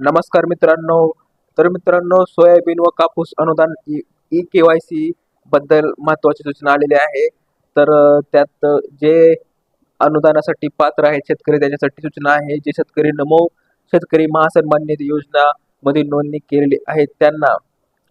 नमस्कार मित्रांनो. तर मित्रांनो सोयाबीन व कापूस अनुदान ई के वाय सी बद्दल महत्त्वाची सूचना आलेली आहे. तर त्यात जे अनुदानासाठी पात्र आहेत शेतकरी त्याच्यासाठी सूचना आहे. जे शेतकरी नमो शेतकरी महासन्मान निधी योजना मध्ये नोंदणी केलेली आहे त्यांना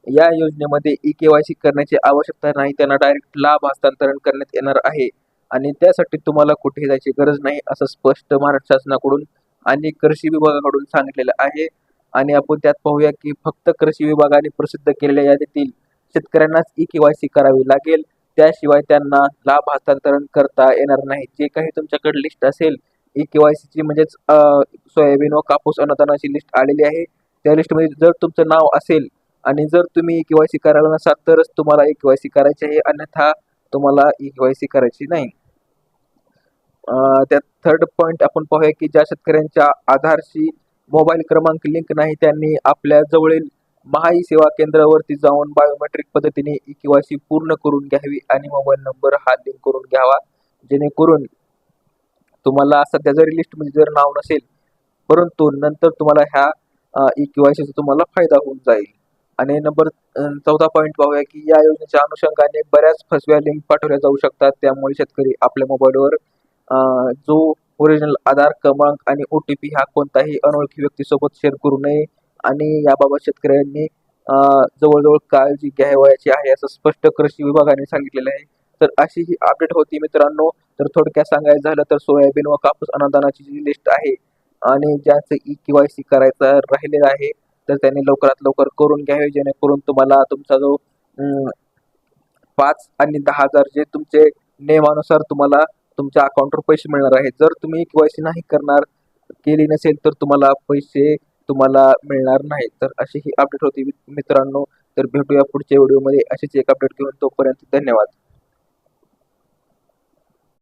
या योजनेमध्ये ई के वाय सी करण्याची आवश्यकता नाही त्यांना डायरेक्ट लाभ हस्तांतरण करण्यात येणार आहे. आणि त्यासाठी तुम्हाला कुठेही जायची गरज नाही असं स्पष्ट महाराष्ट्र शासनाकडून आणि कृषी विभागाकडून सांगितलेलं आहे. आणि आपण त्यात पाहूया की फक्त कृषी विभागाने प्रसिद्ध केलेल्या यादीतील शेतकऱ्यांनाच ई केवायसी सी करावी लागेल. त्याशिवाय त्यांना लाभ हस्तांतरण करता येणार नाही. जे काही तुमच्याकडे लिस्ट असेल ई केवायसीची म्हणजेच सोयाबीन व कापूस अनुदानाची लिस्ट आलेली आहे. त्या लिस्टमध्ये जर तुमचं नाव असेल आणि जर तुम्ही ई केवायसी सी करायला नसाल तरच तुम्हाला ई केवायसी सी करायची आहे. अन्यथा तुम्हाला ई केवायसी सी करायची नाही. त्यात थर्ड पॉईंट आपण पाहूया की ज्या शेतकऱ्यांच्या आधारशी मोबाईल क्रमांक लिंक नाही त्यांनी आपल्या जवळील महाई सेवा केंद्रावरती जाऊन बायोमेट्रिक पद्धतीने ई केवायसी पूर्ण करून घ्यावी आणि मोबाईल नंबर हा लिंक करून घ्यावा. जेणेकरून तुम्हाला सध्या जरी लिस्टमध्ये जर नाव नसेल परंतु नंतर तुम्हाला ह्या ई केवायसीचा तुम्हाला फायदा होऊन जाईल. आणि नंबर चौदा पॉईंट पाहूया की या योजनेच्या अनुषंगाने बऱ्याच फसव्या लिंक पाठवल्या जाऊ शकतात. त्यामुळे शेतकरी आपल्या मोबाईलवर जो ओरिजिनल आधार क्रमांक आणि ओ टी पी हा कोणताही अनोळखी व्यक्तीसोबत शेअर करू नये आणि याबाबत शेतकऱ्यांनी जवळजवळ काळजी घ्यावयाची आहे असं स्पष्ट कृषी विभागाने सांगितलेलं आहे. तर अशी ही अपडेट होती मित्रांनो. तर थोडक्यात सांगायचं झालं तर सोयाबीन व कापूस अनुदानाची जी लिस्ट आहे आणि ज्यांचं ई के वाय सी करायचं राहिलेलं आहे तर त्यांनी लवकरात लवकर करून घ्यावे जेणेकरून तुम्हाला तुमचा जो पाच आणि दहा हजार जे तुमचे नियमानुसार तुम्हाला तुमच्या अकाउंटवर पैसे मिळणार आहेत. जर तुम्ही के नाही करणार केली नसेल तर तुम्हाला पैसे तुम्हाला मिळणार नाही तर अशी ही अपडेट होती मित्रांनो. तर भेटूया पुढच्या व्हिडिओमध्ये अशीच एक अपडेट घेऊन तोपर्यंत धन्यवाद.